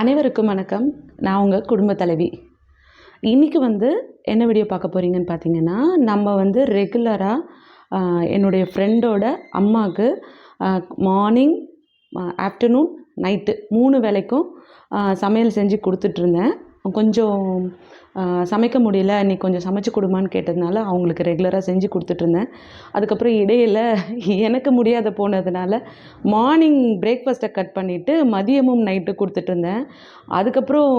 அனைவருக்கும் வணக்கம். நான் உங்கள் குடும்ப தலைவி. இன்றைக்கி வந்து என்ன வீடியோ பார்க்க போகிறீங்கன்னு பார்த்தீங்கன்னா நம்ம வந்து ரெகுலராக என்னுடைய ஃப்ரெண்டோட அம்மாவுக்கு மார்னிங் ஆஃப்டர்நூன் நைட்டு மூணு வேளைக்கும் சமையல் செஞ்சு கொடுத்துட்ருந்தேன் கொஞ்சம் சமைக்க முடியல நீ கொஞ்சம் சமைச்சு கொடுமான்னு கேட்டதுனால அவங்களுக்கு ரெகுலராக செஞ்சு கொடுத்துட்ருந்தேன் அதுக்கப்புறம் இடையில எனக்கு முடியாத போனதுனால மார்னிங் பிரேக்ஃபாஸ்ட்டை கட் பண்ணிவிட்டு மதியமும் நைட்டு கொடுத்துட்ருந்தேன் அதுக்கப்புறம்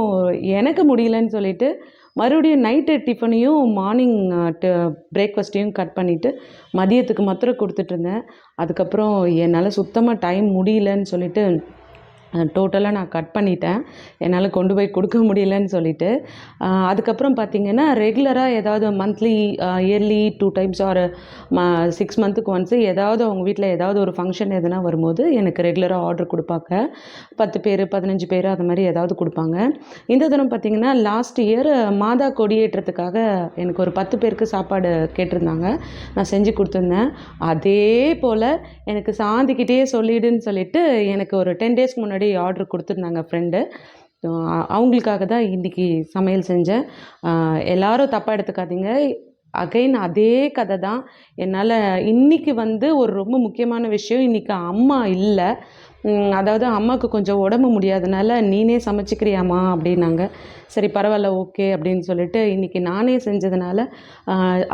எனக்கு முடியலன்னு சொல்லிட்டு மறுபடியும் நைட்டு டிஃபனையும் மார்னிங் பிரேக்ஃபாஸ்ட்டையும் கட் பண்ணிவிட்டு மதியத்துக்கு மாத்திரம் கொடுத்துட்ருந்தேன் அதுக்கப்புறம் என்னால் சுத்தமாக டைம் முடியலன்னு சொல்லிட்டு டோட்டலாக நான் கட் பண்ணிட்டேன். என்னால் கொண்டு போய் கொடுக்க முடியலன்னு சொல்லிட்டு. அதுக்கப்புறம் பார்த்தீங்கன்னா ரெகுலராக ஏதாவது monthly yearly two times or ம சிக்ஸ் மந்த்துக்கு ஒன்ஸ் ஏதாவது அவங்க வீட்டில் ஏதாவது ஒரு ஃபங்க்ஷன் எதுனா வரும்போது எனக்கு ரெகுலராக ஆர்டர் கொடுப்பாங்க. பத்து பேர் பதினஞ்சு பேர் அது மாதிரி ஏதாவது கொடுப்பாங்க. இந்த தினம் பார்த்தீங்கன்னா லாஸ்ட் இயர் மாதா கொடியேற்றத்துக்காக எனக்கு ஒரு பத்து பேருக்கு சாப்பாடு கேட்டிருந்தாங்க. நான் செஞ்சு கொடுத்துருந்தேன். அதே போல் எனக்கு சாந்திக்கிட்டே சொல்லிடுன்னு சொல்லிட்டு எனக்கு ஒரு டென் டேஸ்க்கு முன்னாடி முன்னாடி ஆர்டர் கொடுத்துருந்தாங்க ஃப்ரெண்டு அவங்களுக்காக தான் இன்றைக்கி சமையல் செஞ்சேன். எல்லோரும் எல்லாரும் தப்பாக எடுத்துக்காதீங்க. அகைன் அதே கதை தான். என்னால் இன்றைக்கி வந்து ஒரு ரொம்ப முக்கியமான விஷயம் இன்றைக்கி அம்மா இல்லை. அதாவது அம்மாவுக்கு கொஞ்சம் உடம்பு முடியாதனால நீனே சமைச்சிக்கிறியாம்மா அப்படின்னாங்க. சரி பரவாயில்ல ஓகே அப்படின்னு சொல்லிட்டு இன்றைக்கி நானே செஞ்சதுனால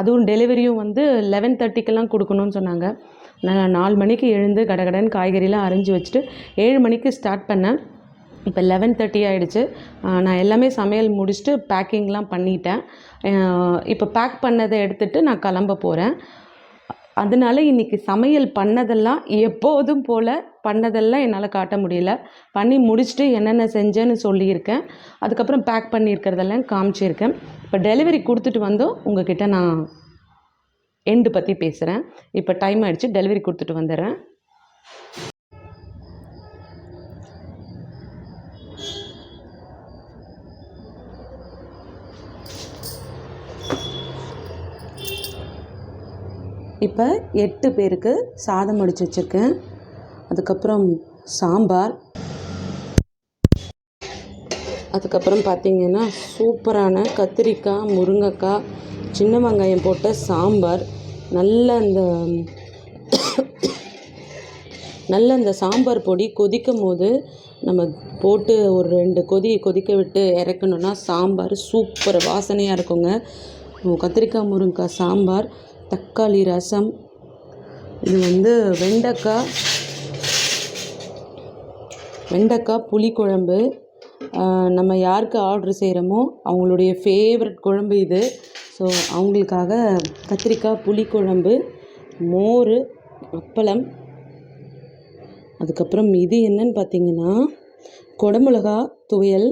அதுவும் டெலிவரியும் வந்து லெவன் தேர்ட்டிக்கெல்லாம் கொடுக்கணும்னு சொன்னாங்க. நான் நாலு மணிக்கு எழுந்து கடகடன்னு காய்கறிலாம் அரிஞ்சு வச்சுட்டு ஏழு மணிக்கு ஸ்டார்ட் பண்ணேன். இப்போ லெவன் தேர்ட்டி ஆகிடுச்சு நான் எல்லாமே சமையல் முடிச்சுட்டு பேக்கிங்லாம் பண்ணிட்டேன். இப்போ பேக் பண்ணதை எடுத்துகிட்டு நான் கிளம்ப போகிறேன் அதனால இன்றைக்கி சமையல் பண்ணதெல்லாம் எப்போதும் போல் பண்ணதெல்லாம் என்னால் காட்ட முடியல. பண்ணி முடிச்சுட்டு என்னென்ன செஞ்சேன்னு சொல்லியிருக்கேன். அதுக்கப்புறம் பேக் பண்ணியிருக்கிறதெல்லாம் காமிச்சிருக்கேன். இப்போ டெலிவரி கொடுத்துட்டு வந்தோம். உங்ககிட்ட நான் எண்டு பற்றி பேசுகிறேன் இப்போ டைம் ஆகிடுச்சு டெலிவரி கொடுத்துட்டு வந்துடுறேன். இப்போ எட்டு பேருக்கு சாதம் அடித்து வச்சுருக்கேன். அதுக்கப்புறம் சாம்பார். அதுக்கப்புறம் பார்த்திங்கன்னா சூப்பரான கத்திரிக்காய் முருங்கைக்காய் சின்ன வெங்காயம் போட்ட சாம்பார் நல்ல அந்த நல்ல அந்த சாம்பார் பொடி கொதிக்கும் போது நம்ம போட்டு ஒரு ரெண்டு கொதி கொதிக்க விட்டு இறக்கணுன்னா சாம்பார் சூப்பர் வாசனையாக இருக்குங்க. கத்திரிக்காய் முருங்கைக்காய் சாம்பார் தக்காளி ரசம் இது வந்து வெண்டைக்காய் வெண்டைக்காய் புளிக்குழம்பு குழம்பு நம்ம யாருக்கு ஆர்டர் செய்கிறோமோ அவங்களுடைய ஃபேவரட் குழம்பு இது. ஸோ அவங்களுக்காக கத்திரிக்காய் புளிக்குழம்பு மோர் அப்பளம். அதுக்கப்புறம் இது என்னன்னு பார்த்தீங்கன்னா குடமிளகா துவையல்.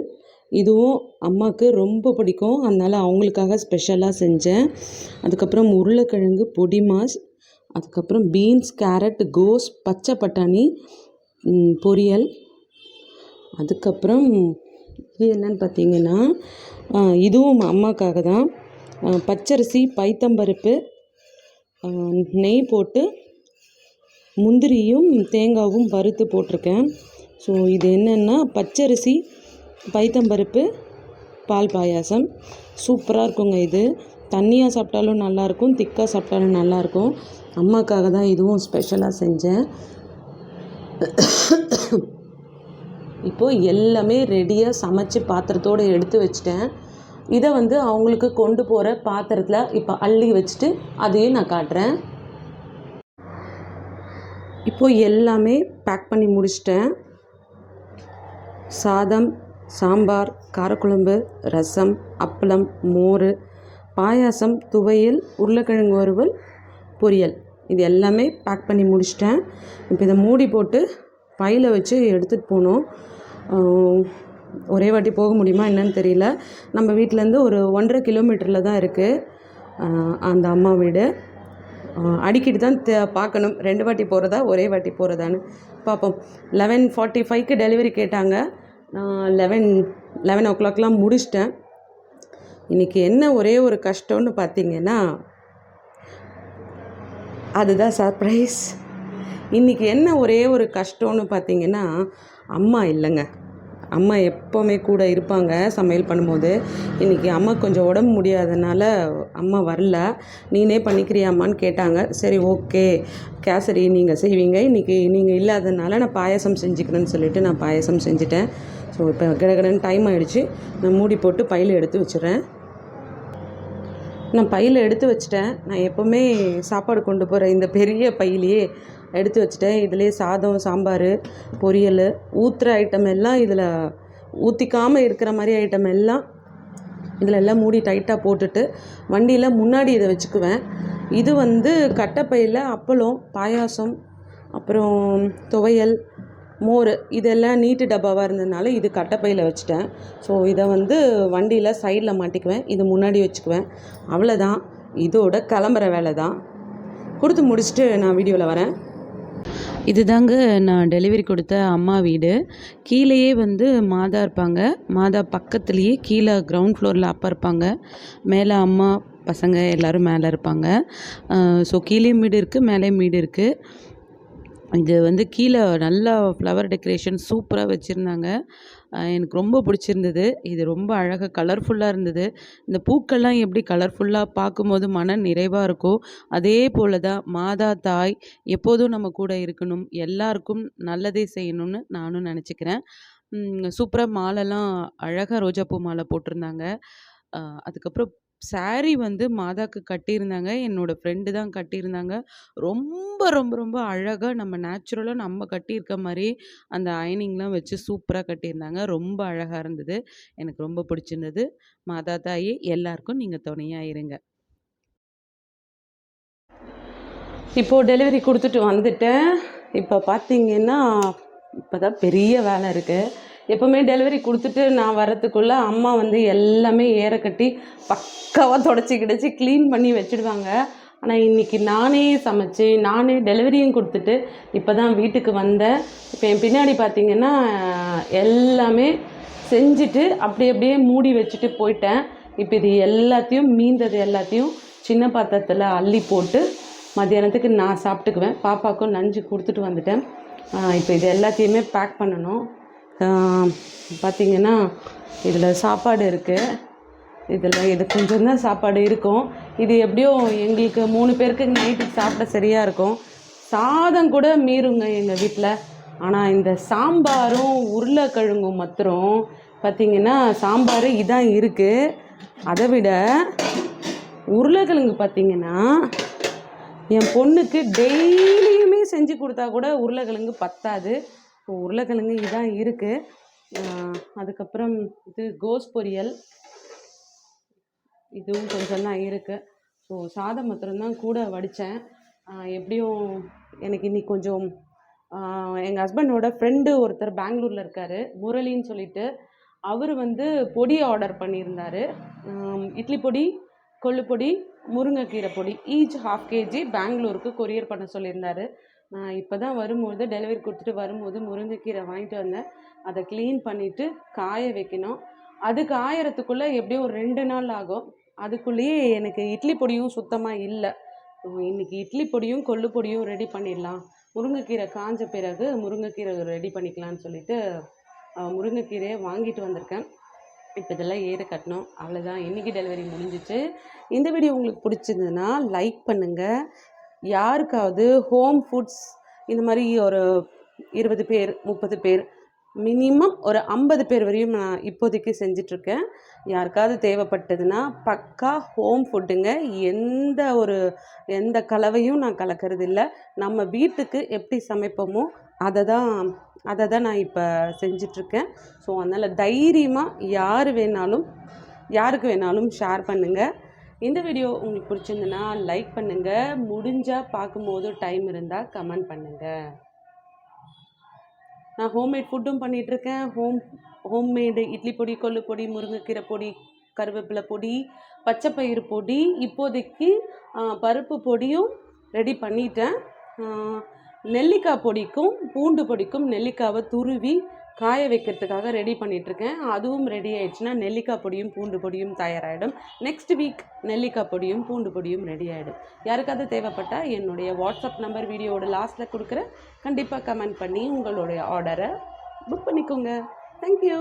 இதுவும் அம்மாவுக்கு ரொம்ப பிடிக்கும். அதனால் அவங்களுக்காக ஸ்பெஷலாக செஞ்சேன். அதுக்கப்புறம் உருளைக்கிழங்கு பொடி மாஸ். அதுக்கப்புறம் பீன்ஸ் கேரட் கோஸ் பச்சை பட்டாணி பொரியல். அதுக்கப்புறம் இது என்னன்னு பார்த்தீங்கன்னா இதுவும் அம்மாக்காக தான் பச்சரிசி பைத்தம்பருப்பு நெய் போட்டு முந்திரியும் தேங்காவும் வறுத்து போட்டிருக்கேன். ஸோ இது என்னென்னா பச்சரிசி பைத்தம்பருப்பு பால் பாயாசம். சூப்பராக இருக்குங்க இது. தண்ணியாக சாப்பிட்டாலும் நல்லாயிருக்கும் திக்காக சாப்பிட்டாலும் நல்லாயிருக்கும். அம்மாக்காக தான் இதுவும் ஸ்பெஷலாக செஞ்சேன். இப்போது எல்லாமே ரெடியாக சமைச்சு பாத்திரத்தோடு எடுத்து வச்சிட்டேன். இதை வந்து அவங்களுக்கு கொண்டு போகிற பாத்திரத்தில் இப்போ அள்ளி வச்சுட்டு அதையும் நான் காட்டுறேன். இப்போது எல்லாமே பேக் பண்ணி முடிச்சிட்டேன். சாதம் சாம்பார் காரக்குழம்பு ரசம் அப்பளம் மோர் பாயாசம் துவையல் உருளைக்கிழங்கு வறுவல் பொரியல். இது எல்லாமே பேக் பண்ணி முடிச்சிட்டேன். இப்போ இதை மூடி போட்டு பையில் வச்சு எடுத்துகிட்டு போகணும். ஒரே வாட்டி போக முடியுமா என்னன்னு தெரியல. நம்ம வீட்டிலேருந்து ஒரு ஒன்றரை கிலோமீட்டரில் தான் இருக்குது அந்த அம்மா வீடு. அடிக்கடி தான் தே பார்க்கணும். ரெண்டு வாட்டி போகிறதா ஒரே வாட்டி போகிறதான்னு பார்ப்போம். லெவன் ஃபார்ட்டி ஃபைவ்க்கு டெலிவரி கேட்டாங்க. நான் லெவன் லெவன் ஓ கிளாக்லாம் முடிச்சிட்டேன். இன்றைக்கி என்ன ஒரே ஒரு கஷ்டம்னு பார்த்தீங்கன்னா அதுதான் சர்ப்ரைஸ் இன்றைக்கி என்ன ஒரே ஒரு கஷ்டம்னு பார்த்தீங்கன்னா அம்மா இல்லைங்க. அம்மா எப்போவுமே கூட இருப்பாங்க சமையல் பண்ணும்போது. இன்றைக்கி அம்மா கொஞ்சம் உடம்பு முடியாதனால அம்மா வரல. நீனே பண்ணிக்கிறியாம்மான்னு கேட்டாங்க. சரி ஓகே. கேசரி நீங்கள் செய்வீங்க. இன்றைக்கி நீங்கள் இல்லாதனால நான் பாயசம் செஞ்சுக்கிறேன்னு சொல்லிவிட்டு நான் பாயசம் செஞ்சுட்டேன். ஸோ இப்போ கடகடன்னு டைம் ஆகிடுச்சு நான் மூடி போட்டு பையில் எடுத்து வச்சுறேன் நான் பையில் எடுத்து வச்சிட்டேன். நான் எப்போவுமே சாப்பாடு கொண்டு போகிற இந்த பெரிய பையிலையே எடுத்து வச்சிட்டேன். இதுலேயே சாதம் சாம்பார் பொரியல் ஊற்றுற ஐட்டம் எல்லாம் இதில் ஊற்றிக்காமல் இருக்கிற மாதிரி ஐட்டம் எல்லாம் இதில் எல்லாம் மூடி டைட்டாக போட்டுட்டு வண்டியில் முன்னாடி இதை வச்சுக்குவேன். இது வந்து கட்டைப்பையில் அப்பளம் பாயாசம் அப்புறம் துவையல் மோர் இதெல்லாம் நீட்டு டப்பாவாக இருந்ததுனால இது கட்டைப்பையில் வச்சுட்டேன். ஸோ இதை வந்து வண்டியில் சைடில் மாட்டிக்குவேன். இது முன்னாடி வச்சுக்குவேன். அவ்வளோதான் இதோட கிளம்புற வேலை தான் கொடுத்து முடிச்சுட்டு நான் வீடியோவில் வரேன். இதுதாங்க நான் டெலிவரி கொடுத்த அம்மா வீடு. கீழேயே வந்து மாதா இருப்பாங்க. மாதா பக்கத்துலேயே கீழே கிரவுண்ட் ஃப்ளோரில் அப்பா இருப்பாங்க. மேலே அம்மா பசங்க எல்லோரும் மேலே இருப்பாங்க. ஸோ கீழேயும் வீடு இருக்குது மேலேயும் வீடு இருக்குது இது வந்து கீழே நல்லா ஃப்ளவர் டெக்கரேஷன் சூப்பராக வச்சுருந்தாங்க. எனக்கு ரொம்ப பிடிச்சிருந்தது. இது ரொம்ப அழகாக கலர்ஃபுல்லாக இருந்தது. இந்த பூக்கள்லாம் எப்படி கலர்ஃபுல்லாக பார்க்கும்போது மன நிறைவாக இருக்கோ அதே போல் தான் மாதா தாய் எப்போதும் நம்ம கூட இருக்கணும். எல்லாருக்கும் நல்லதே செய்யணும்னு நானும் நினச்சிக்கிறேன். சூப்பராக மாலைலாம் அழகாக ரோஜாப்பூ மாலை போட்டிருந்தாங்க. அதுக்கப்புறம் சாரி வந்து மாதாக்கு கட்டியிருந்தாங்க. என்னோடய ஃப்ரெண்டு தான் கட்டியிருந்தாங்க. ரொம்ப ரொம்ப ரொம்ப அழகாக நம்ம நேச்சுரலாக நம்ம கட்டியிருக்க மாதிரி அந்த அயனிங்லாம் வச்சு சூப்பராக கட்டியிருந்தாங்க. ரொம்ப அழகாக இருந்தது. எனக்கு ரொம்ப பிடிச்சிருந்தது. மாதா தாயே எல்லாருக்கும் நீங்கள் துணையாக இருங்க. இப்போது டெலிவரி கொடுத்துட்டு வந்துட்டேன். இப்போ பார்த்தீங்கன்னா இப்போ தான் பெரிய வேலை இருக்குது எப்போவுமே டெலிவரி கொடுத்துட்டு நான் வரத்துக்குள்ளே அம்மா வந்து எல்லாமே ஏற கட்டி பக்காவாக தொடச்சி கிடச்சி க்ளீன் பண்ணி வச்சுடுவாங்க. ஆனால் இன்றைக்கி நானே சமைச்சு நானே டெலிவரியும் கொடுத்துட்டு இப்போ தான் வீட்டுக்கு வந்தேன். இப்போ என் பின்னாடி பார்த்திங்கன்னா எல்லாமே செஞ்சுட்டு அப்படி அப்படியே மூடி வச்சுட்டு போயிட்டேன். இப்போ இது எல்லாத்தையும் மீந்தது எல்லாத்தையும் சின்ன பாத்திரத்தில் அள்ளி போட்டு மத்தியானத்துக்கு நான் சாப்பிட்டுக்குவேன். பாப்பாவுக்கும் நஞ்சு கொடுத்துட்டு வந்துட்டேன். இப்போ இது எல்லாத்தையுமே பேக் பண்ணணும். பார்த்திங்கன்னா இதில் சாப்பாடு இருக்குது இதில் இது கொஞ்சம் தான் சாப்பாடு இருக்கும். இது எப்படியும் எங்களுக்கு மூணு பேருக்கு நைட்டுக்கு சாப்பிட சரியாக இருக்கும். சாதம் கூட மீறுங்க எங்கள் வீட்டில் ஆனால் இந்த சாம்பாரும் உருளைக்கிழங்கும் மத்திரம் பார்த்திங்கன்னா சாம்பார் இதான் இருக்குது அதை விட உருளைக்கிழங்கு பார்த்திங்கன்னா என் பொண்ணுக்கு டெய்லியுமே செஞ்சு கொடுத்தா கூட உருளைக்கிழங்கு பத்தாது. இப்போ உருளைக்கிழங்கு இதான் இருக்குது அதுக்கப்புறம் இது கோஸ் பொரியல். இதுவும் கொஞ்சம் தான் இருக்குது ஸோ சாதம் மாத்திரம்தான் கூட வடித்தேன் எப்படியும் எனக்கு இன்னைக்கு கொஞ்சம் எங்கள் ஹஸ்பண்டோட ஃப்ரெண்டு ஒருத்தர் பெங்களூரில் இருக்கார் முரளின்னு சொல்லிட்டு. அவர் வந்து பொடி ஆர்டர் பண்ணியிருந்தார். இட்லி பொடி கொள்ளு பொடி முருங்கைக்கீரை பொடி ஈச் ஹாஃப் கேஜி பெங்களூருக்கு கொரியர் பண்ண சொல்லியிருந்தார். நான் இப்போ தான் வரும்போது டெலிவரி கொடுத்துட்டு வரும்போது முருங்கைக்கீரை வாங்கிட்டு வந்தேன். அதை க்ளீன் பண்ணிவிட்டு காய வைக்கணும். அது காயறதுக்குள்ளே எப்படியும் ஒரு ரெண்டு நாள் ஆகும். அதுக்குள்ளேயே எனக்கு இட்லி பொடியும் சுத்தமாக இல்லை. இன்றைக்கி இட்லி பொடியும் கொள்ளு பொடியும் ரெடி பண்ணிடலாம். முருங்கைக்கீரை காஞ்ச பிறகு முருங்கைக்கீரை ரெடி பண்ணிக்கலான்னு சொல்லிட்டு முருங்கைக்கீரையை வாங்கிட்டு வந்திருக்கேன். இப்போ இதெல்லாம் ஏற கட்டணும். அவ்வளோதான் இன்றைக்கி டெலிவரி முடிஞ்சிச்சு. இந்த வீடியோ உங்களுக்கு பிடிச்சிருந்ததுன்னா லைக் பண்ணுங்கள் யாருக்காவது ஹோம் ஃபுட்ஸ் இந்த மாதிரி ஒரு இருபது பேர் முப்பது பேர் மினிமம் ஒரு ஐம்பது பேர் வரையும் நான் இப்போதைக்கு செஞ்சிட்ருக்கேன். யாருக்காவது தேவைப்பட்டதுன்னா பக்கா ஹோம் ஃபுட்டுங்க. எந்த ஒரு எந்த கலவையும் நான் கலக்கிறது இல்லை நம்ம வீட்டுக்கு எப்படி சமைப்போமோ அதை தான் அதை தான் நான் இப்போ செஞ்சிட்ருக்கேன். ஸோ அதனால் தைரியமாக யார் வேணாலும் யாருக்கு வேணாலும் ஷேர் பண்ணுங்கள் இந்த வீடியோ உங்களுக்கு பிடிச்சிருந்துன்னா லைக் பண்ணுங்கள் முடிஞ்சால் பார்க்கும்போது டைம் இருந்தால் கமெண்ட் பண்ணுங்கள் நான் ஹோம்மேட் ஃபுட்டும் பண்ணிகிட்ருக்கேன் ஹோம் ஹோம்மேடு இட்லி பொடி கொள்ளு பொடி முருங்கைக்கீரை பொடி கருவேப்பிலை பொடி பச்சைப்பயிறு பொடி இப்போதைக்கு பருப்பு பொடியும் ரெடி பண்ணிட்டேன். நெல்லிக்காய் பொடிக்கும் பூண்டு பொடிக்கும் நெல்லிக்காவை துருவி காய வைக்கிறதுக்காக ரெடி பண்ணிகிட்ருக்கேன் அதுவும் ரெடி ஆயிடுச்சுன்னா நெல்லிக்காய் பொடியும் பூண்டு பொடியும் தயாராகிடும் நெக்ஸ்ட் வீக் நெல்லிக்காய் பொடியும் பூண்டு பொடியும் ரெடி ஆகிடும் யாருக்காவது தேவைப்பட்டால் என்னுடைய வாட்ஸ்அப் நம்பர் வீடியோவோட லாஸ்ட்டில் கொடுக்குறேன் கண்டிப்பாக கமெண்ட் பண்ணி உங்களுடைய ஆர்டரை புக் பண்ணிக்கோங்க. தேங்க்யூ